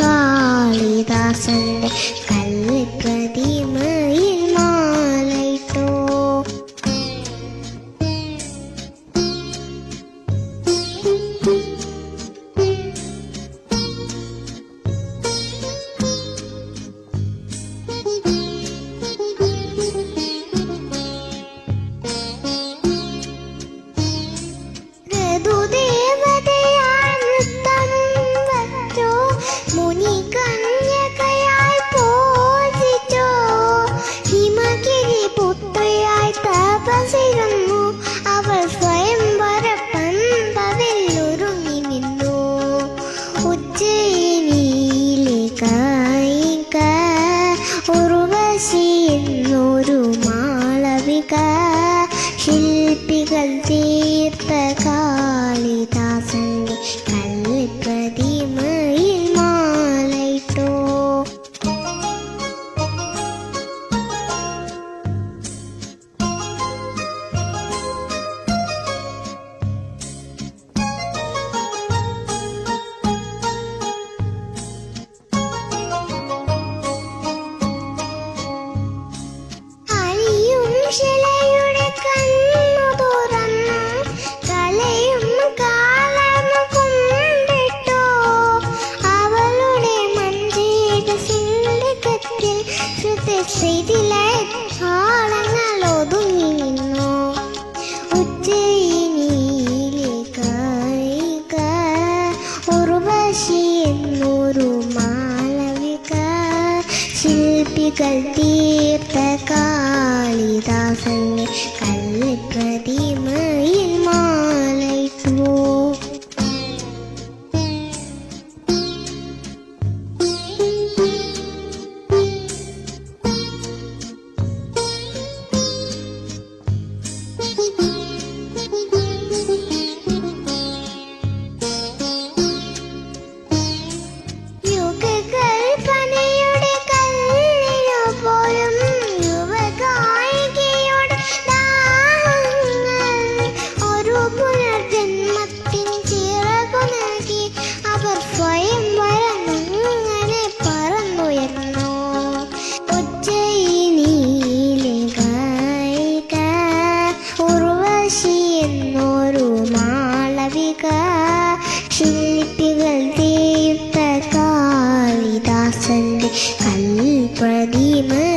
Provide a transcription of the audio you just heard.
காளிதாசன் கல்லு கதிமையில் மாலைட்டோ. துதி ഉജ്ജയിനിയിലെ ഗായിക, ഉർവശി എന്നൊരു മാളവിക ശില്പികൾ തീർത്ത കാളിദാസന്റെ തെറ്റിലെ ആളങ്ങൾ ഒതുങ്ങി നിന്നു ഉജ്ജയിനിയിലേക്കായിക ഉർവശി എന്നൊരു മാളവിക. ശില്പികൾ തീർത്ത കാ கல்பதிமே